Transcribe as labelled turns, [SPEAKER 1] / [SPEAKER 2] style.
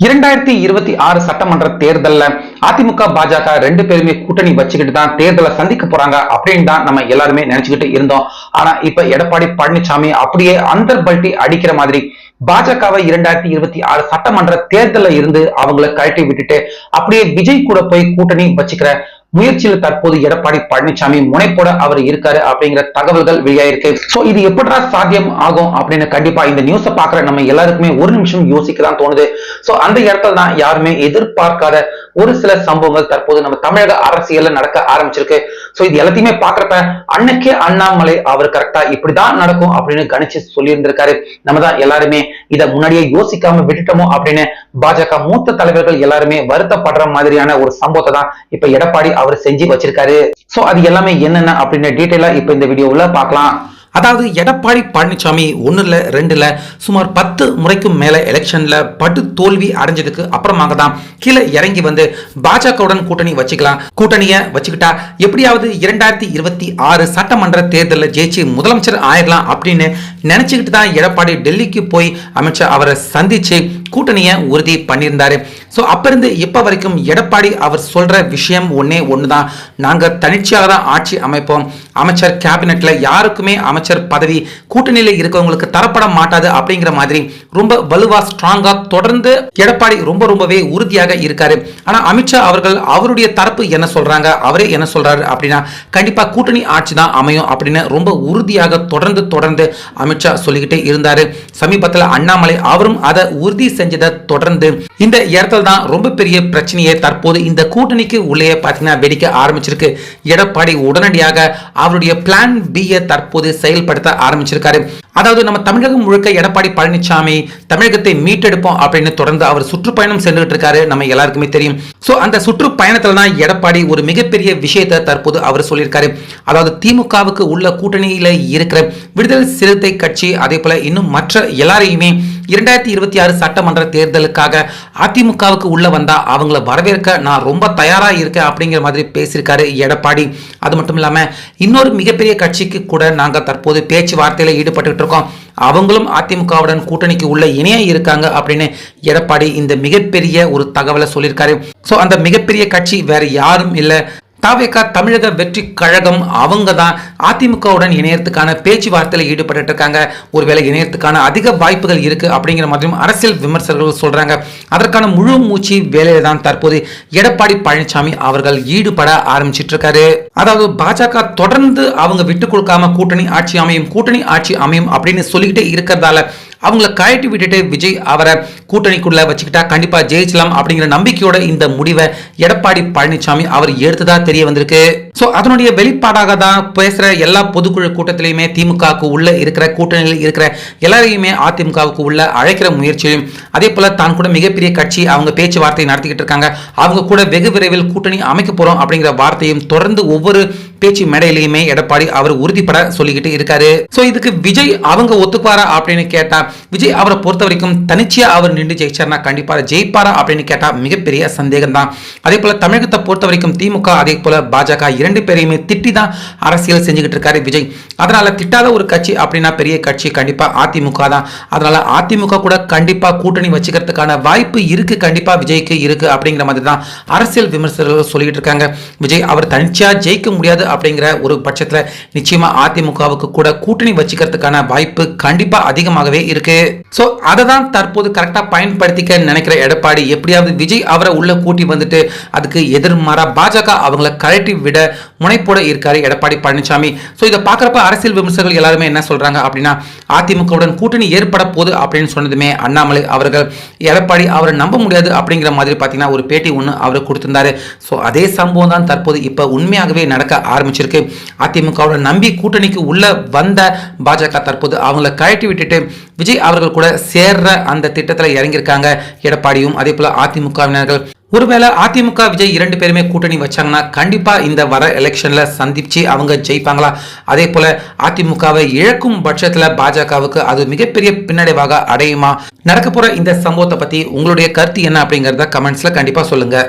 [SPEAKER 1] இரண்டாயிரத்தி இருபத்தி ஆறு சட்டமன்ற தேர்தல்ல அதிமுக பாஜக ரெண்டு பேருமே கூட்டணி வச்சுக்கிட்டு தான் தேர்தலை சந்திக்க போறாங்க அப்படின்னு தான் நம்ம எல்லாருமே நினைச்சுக்கிட்டு இருந்தோம். ஆனா இப்ப எடப்பாடி பழனிசாமி அப்படியே அந்தர் பல்ட்டி அடிக்கிற மாதிரி பாஜகவை இரண்டாயிரத்தி இருபத்தி ஆறு சட்டமன்ற தேர்தல்ல இருந்து அவங்கள கழட்டி விட்டுட்டு அப்படியே விஜய் கூட போய் கூட்டணி வச்சுக்கிற முயற்சியில் தற்போது எடப்பாடி பழனிசாமி முனைப்போட அவர் இருக்காரு அப்படிங்கிற தகவல்கள் வெளியாயிருக்கு. சோ இது எப்படா சாத்தியம் ஆகும் அப்படின்னு கண்டிப்பா இந்த நியூஸை பாக்குற நம்ம எல்லாருக்குமே ஒரு நிமிஷம் யோசிக்க தான் தோணுது. சோ அந்த இடத்துல தான் யாருமே எதிர்பார்க்காத ஒரு சில சம்பவங்கள் தற்போது நம்ம தமிழக அரசியல்ல நடக்க ஆரம்பிச்சிருக்கு. சோ இது எல்லாத்தையுமே பாக்குறப்ப அன்னைக்கே அண்ணாமலை அவர் கரெக்டா இப்படிதான் நடக்கும் அப்படின்னு கணிச்சு சொல்லி இருந்திருக்காரு நம்ம தான் எல்லாருமே இதை முன்னாடியே யோசிக்காம விட்டுட்டோமோ அப்படின்னு பாஜக மூத்த தலைவர்கள் எல்லாருமே வருத்தப்படுற மாதிரியான ஒரு சம்பவத்தை தான் இப்ப எடப்பாடி அவர் செஞ்சு வச்சிருக்காரு. சோ அது எல்லாமே என்னென்ன அப்படின்னு டீட்டெயிலா இப்ப இந்த வீடியோவுல பார்க்கலாம்.
[SPEAKER 2] அதாவது எடப்பாடி பழனிசாமி ஒன்றில் ரெண்டில் சுமார் பத்து முறைக்கும் மேலே எலெக்ஷனில் படு தோல்வி அடைஞ்சதுக்கு அப்புறமாக தான் கீழே இறங்கி வந்து பாஜகவுடன் கூட்டணி வச்சுக்கலாம். கூட்டணியை வச்சுக்கிட்டா எப்படியாவது இரண்டாயிரத்தி இருபத்தி ஆறு சட்டமன்ற தேர்தலில் ஜெயிச்சு முதலமைச்சர் ஆயிடலாம் அப்படின்னு நினச்சிக்கிட்டு தான் எடப்பாடி டெல்லிக்கு போய் அமைச்சர் அவரை சந்தித்து கூட்டணியை உறுதி பண்ணியிருந்தாரு. ஸோ அப்ப இருந்து வரைக்கும் எடப்பாடி அவர் சொல்கிற விஷயம் ஒன்றே ஒன்று தான் நாங்கள் தனிச்சையாக தான் ஆட்சி அமைப்போம். அமைச்சர் கேபினெட்ல யாருக்குமே அமைச்சர் பதவி கூட்டணியில இருக்கவங்களுக்கு தரப்பட மாட்டாது அப்படிங்கிற மாதிரி ரொம்ப வலுவா ஸ்ட்ராங்கா தொடர்ந்து எடப்பாடி ரொம்ப ரொம்பவே உறுதியாக இருக்காரு. ஆனா அமித்ஷா அவர்கள் அவருடைய தரப்பு என்ன சொல்றாங்க அவரே என்ன சொல்றாரு அப்படின்னா கண்டிப்பா கூட்டணி ஆட்சி தான் அமையும் அப்படின்னு ரொம்ப உறுதியாக தொடர்ந்து தொடர்ந்து அமித்ஷா சொல்லிக்கிட்டே இருந்தாரு. சமீபத்தில் அண்ணாமலை அவரும் அதை உறுதி செஞ்சதை தொடர்ந்து இந்த இடத்துல தான் ரொம்ப பெரிய பிரச்சனையை தற்போது இந்த கூட்டணிக்கு உள்ளே பார்த்தீங்கன்னா வெடிக்க ஆரம்பிச்சிருக்கு. எடப்பாடி உடனடியாக அவருடைய பிளான் பியை தற்போது செயல்படுத்த ஆரம்பிச்சிருக்காரு. அதாவது நம்ம தமிழகம் முழுக்க எடப்பாடி பழனிசாமி தமிழகத்தை மீட்டெடுப்போம் அப்படின்னு தொடர்ந்து அவர் சுற்றுப்பயணம் சென்றுட்டு இருக்காரு. நம்ம எல்லாருக்குமே தெரியும். ஸோ அந்த சுற்றுப்பயணத்தில் தான் எடப்பாடி ஒரு மிகப்பெரிய விஷயத்தை தற்போது அவர் சொல்லியிருக்காரு. அதாவது திமுகவுக்கு உள்ள கூட்டணியில் இருக்கிற விடுதலை சிறுத்தை கட்சி அதே போல இன்னும் மற்ற எல்லாரையுமே இரண்டாயிரத்தி இருபத்தி ஆறு சட்டமன்ற தேர்தலுக்காக அதிமுகவுக்கு உள்ள வந்தா அவங்கள வரவேற்க நான் ரொம்ப தயாரா இருக்கேன் அப்படிங்கிற மாதிரி பேசியிருக்காரு எடப்பாடி. அது மட்டும் இல்லாம இன்னொரு மிகப்பெரிய கட்சிக்கு கூட நாங்க தற்போது பேச்சுவார்த்தையில ஈடுபட்டு இருக்கோம். அவங்களும் அதிமுகவுடன் கூட்டணிக்கு உள்ள இணைய இருக்காங்க அப்படின்னு எடப்பாடி இந்த மிகப்பெரிய ஒரு தகவலை சொல்லியிருக்காரு. ஸோ அந்த மிகப்பெரிய கட்சி வேற யாரும் இல்லை. தாவேகா தமிழக வெற்றி கழகம் அவங்க தான் அதிமுகவுடன் இணையத்துக்கான பேச்சுவார்த்தையில் ஈடுபட்டு இருக்காங்க ஒருவேளை இணையத்துக்கான அதிக வாய்ப்புகள் இருக்கு அப்படிங்கிற மாதிரியும் அரசியல் விமர்சகர்கள் சொல்றாங்க. அதற்கான முழு மூச்சு வேலையில தான் தற்போது எடப்பாடி பழனிசாமி அவர்கள் ஈடுபட ஆரம்பிச்சிட்டு இருக்காரு அதாவது பாஜக தொடர்ந்து அவங்க விட்டு கொடுக்காம கூட்டணி ஆட்சி அமையும் கூட்டணி ஆட்சி அமையும் அப்படின்னு சொல்லிக்கிட்டே இருக்கிறதால அவங்கள கழட்டி விட்டுட்டு விஜய் அவரை கூட்டணிக்குள்ள வச்சுக்கிட்டா கண்டிப்பா ஜெயிச்சலாம் அப்படிங்கிற நம்பிக்கையோட இந்த முடிவை எடப்பாடி பழனிசாமி அவர் எடுத்ததா தெரிய வந்திருக்கு. ஸோ அதனுடைய வெளிப்பாடாக தான் பேசுகிற எல்லா பொதுக்குழு கூட்டத்திலையுமே திமுகவுக்கு உள்ள இருக்கிற கூட்டணியில் இருக்கிற எல்லாரையுமே அதிமுகவுக்கு உள்ள அழைக்கிற முயற்சியும் அதே போல தான் கூட மிகப்பெரிய கட்சி அவங்க பேச்சுவார்த்தை நடத்திக்கிட்டு இருக்காங்க. அவங்க கூட வெகு விரைவில் கூட்டணி அமைக்க போறோம் அப்படிங்கிற வார்த்தையும் தொடர்ந்து ஒவ்வொரு பேச்சு மேடையிலையுமே எடப்பாடி அவர் உறுதிப்பட சொல்லிக்கிட்டு இருக்காரு. சோ இதுக்கு விஜய் அவங்க ஒத்துக்குவாரா அப்படின்னு கேட்டா விஜய் அவரை பொறுத்த வரைக்கும் தனிச்சையா அவர் நின்று ஜெயிச்சார்னா கண்டிப்பா ஜெயிப்பாரா அப்படின்னு கேட்டா மிகப்பெரிய சந்தேகம் தான் அதே போல தமிழகத்தை பொறுத்த வரைக்கும் திமுக அதே போல பாஜக இரண்டு பேரையுமே திட்டி தான் அரசியல் செஞ்சுக்கிட்டு இருக்காரு விஜய். அதனால திட்டாத ஒரு கட்சி அப்படின்னா பெரிய கட்சி கண்டிப்பா அதிமுக தான். அதனால அதிமுக கூட கண்டிப்பா கூட்டணி வச்சுக்கிறதுக்கான வாய்ப்பு இருக்கு கண்டிப்பா விஜய்க்கு இருக்கு அப்படிங்கிற மாதிரி தான் அரசியல் விமர்சகர்கள் சொல்லிட்டு இருக்காங்க. விஜய் அவர் தனிச்சையா ஜெயிக்க முடியாது அப்படிங்கிற ஒரு பட்சத்துல நிச்சயமா அதிமுகவுக்கு கூட கூட்டணி வச்சுக்கிறதுக்கான வாய்ப்பு கண்டிப்பா அதிகமாகவே இருக்கு. சோ அதை தான் தற்போது கரெக்டா பயன்படுத்திக்க நினைக்கிற எடப்பாடி. எப்படியாவது விஜய் அவரை உள்ள கூட்டி வந்துட்டு அதுக்கு எதிர்மாறா பாஜக அவங்கள கழட்டி விட முனைப்போட இருக்காரு எடப்பாடி பழனிசாமி. சோ இதை பார்க்குறப்ப அரசியல் விமர்சகர்கள் எல்லாருமே என்ன சொல்றாங்க அப்படின்னா அதிமுகவுடன் கூட்டணி ஏற்பட போகுது அப்படின்னு சொன்னதுமே அண்ணாமலை அவர்கள். எடப்பாடி அவரை நம்ப முடியாது அப்படிங்கிற மாதிரி பார்த்தீங்கன்னா ஒரு பேட்டி ஒன்று அவர் கொடுத்திருந்தாரு. ஸோ அதே சம்பவம் தான் தற்போது இப்போ உண்மையாகவே நடக்க ஆரம்பிச்சிருக்கு. அதிமுகவோட நம்பி கூட்டணிக்கு உள்ள வந்த பாஜக தற்போது அவங்கள கழட்டி விட்டுட்டு விஜய் அவர்கள் கூட சேர்ற அந்த திட்டத்தில் இறங்கியிருக்காங்க. எடப்பாடியும் அதே போல அதிமுகவினர்கள். ஒருவேளை அதிமுக விஜய் இரண்டு பேருமே கூட்டணி வச்சாங்கன்னா கண்டிப்பாக இந்த வர எலெக்ஷனில் சந்திச்சு அவங்க ஜெயிப்பாங்களா? அதே போல அதிமுகவை இழக்கும் பட்சத்தில் பாஜகவுக்கு அது மிகப்பெரிய பின்னடைவாக அடையுமா? நடக்க போகிற இந்த சம்பவத்தை பற்றி உங்களுடைய கருத்து என்ன அப்படிங்கிறத கமெண்ட்ஸில் கண்டிப்பாக சொல்லுங்கள்